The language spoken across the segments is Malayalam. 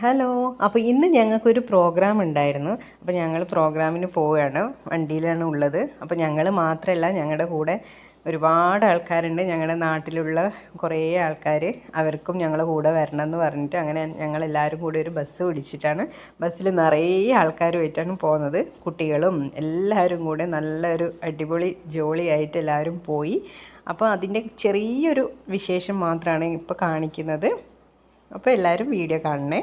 ഹലോ. അപ്പോൾ ഇന്ന് ഞങ്ങൾക്കൊരു പ്രോഗ്രാം ഉണ്ടായിരുന്നു. അപ്പോൾ ഞങ്ങൾ പ്രോഗ്രാമിന് പോവുകയാണ്. വണ്ടിയിലാണ് ഉള്ളത്. അപ്പോൾ ഞങ്ങൾ മാത്രമല്ല ഞങ്ങളുടെ കൂടെ ഒരുപാട് ആൾക്കാരുണ്ട്. ഞങ്ങളുടെ നാട്ടിലുള്ള കുറേ ആൾക്കാർ അവർക്കും ഞങ്ങളുടെ കൂടെ വരണം എന്ന് പറഞ്ഞിട്ട് അങ്ങനെ ഞങ്ങളെല്ലാവരും കൂടി ഒരു ബസ് പിടിച്ചിട്ടാണ് ബസ്സിൽ നിറയെ ആൾക്കാരുമായിട്ടാണ് പോകുന്നത്. കുട്ടികളും എല്ലാവരും കൂടെ നല്ലൊരു അടിപൊളി ജോളിയായിട്ട് എല്ലാവരും പോയി. അപ്പോൾ അതിന്റെ ചെറിയൊരു വിശേഷം മാത്രമാണ് ഇപ്പോൾ കാണിക്കുന്നത്. അപ്പോൾ എല്ലാവരും വീഡിയോ കാണണേ.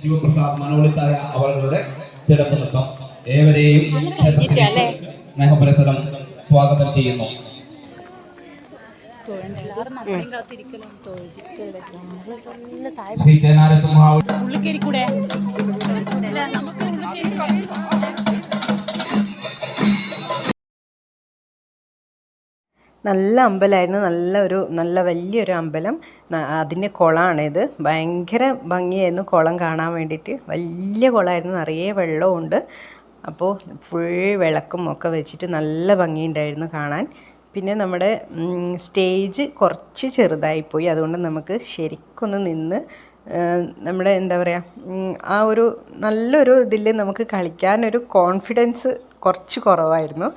ശിവപ്രസാദ് മനോളിത്തായ അവരുടെ തിടമ്പ് നൃത്തം ഏവരെയും സ്നേഹപരസരം സ്വാഗതം ചെയ്യുന്നു. ശ്രീ ചേനാരത്ത് മഹാവിഷ്ണു നല്ല അമ്പലമായിരുന്നു നല്ല ഒരു നല്ല വലിയൊരു അമ്പലം. അതിന്റെ കുളമാണിത് ഭയങ്കര ഭംഗിയായിരുന്നു കുളം കാണാൻ വേണ്ടിയിട്ട്. വലിയ കുളമായിരുന്നു നിറയെ വെള്ളമുണ്ട് അപ്പോൾ ഫുൾ വിളക്കും ഒക്കെ വെച്ചിട്ട് നല്ല ഭംഗിയുണ്ടായിരുന്നു കാണാൻ. പിന്നെ നമ്മുടെ സ്റ്റേജ് കുറച്ച് ചെറുതായിപ്പോയി. അതുകൊണ്ട് നമുക്ക് ശരിക്കൊന്ന് നിന്ന് നമ്മുടെ എന്താ പറയുക ആ ഒരു നല്ലൊരു ഇതിൽ നമുക്ക് കളിക്കാനൊരു കോൺഫിഡൻസ് കുറച്ച് കുറവായിരുന്നു.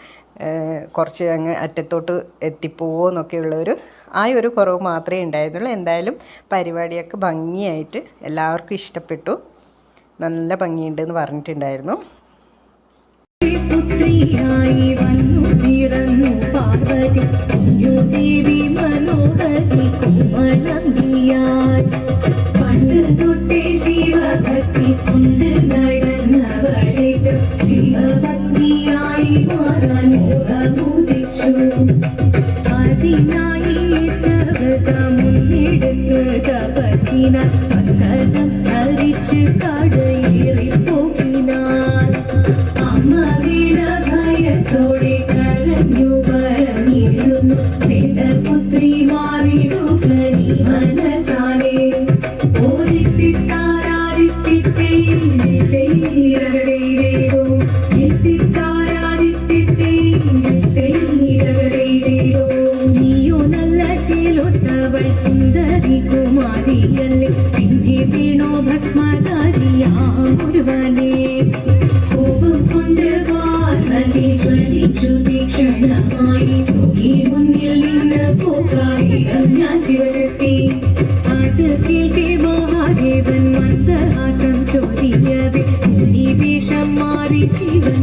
കുറച്ച് അങ്ങ് അറ്റത്തോട്ട് എത്തിപ്പോവോ എന്നൊക്കെയുള്ളൊരു ആ ഒരു കുറവ് മാത്രമേ ഉണ്ടായിരുന്നുള്ളൂ. എന്തായാലും പരിപാടിയൊക്കെ ഭംഗിയായിട്ട് എല്ലാവർക്കും ഇഷ്ടപ്പെട്ടു. നല്ല ഭംഗിയുണ്ട് എന്ന് പറഞ്ഞിട്ടുണ്ടായിരുന്നു. പുത്രിയായി വന്നു കുഞ്ഞുദേവി മനോഹരി ശിവഭക്തി കൊണ്ട് നടന്നവളേറ്റ. ശിവഭക്തിയായി അമ്മ വീണ ഭയത്തോടെ കരഞ്ഞു പറഞ്ഞിരുന്നു കുമാരിയല്ലേ പിന്നെ വീണോ ഭസ്മധാരിയാമൊരുവനെ കോപം കൊണ്ട് വാർന്നതി ജ്വലിച്ചു തീക്ഷണമായി നോക്കി മുന്നിൽ നിന്ന് പോകാതെ ഞാൻ ശിവശക്തി. അത് കേൾക്കെ മഹാദേവൻ മന്ദഹാസം ചോദിയവേ വേഷം മാറി ശിവൻ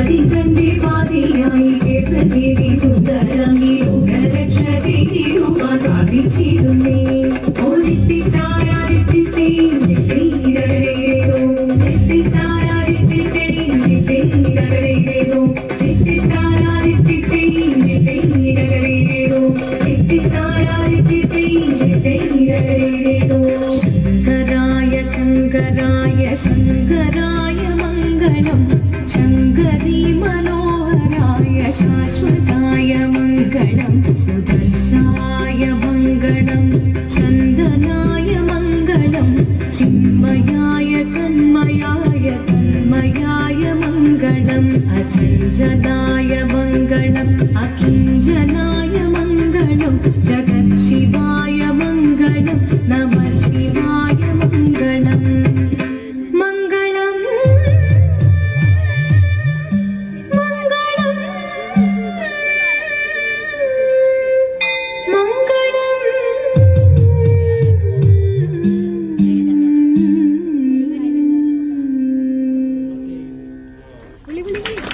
बलि चंडी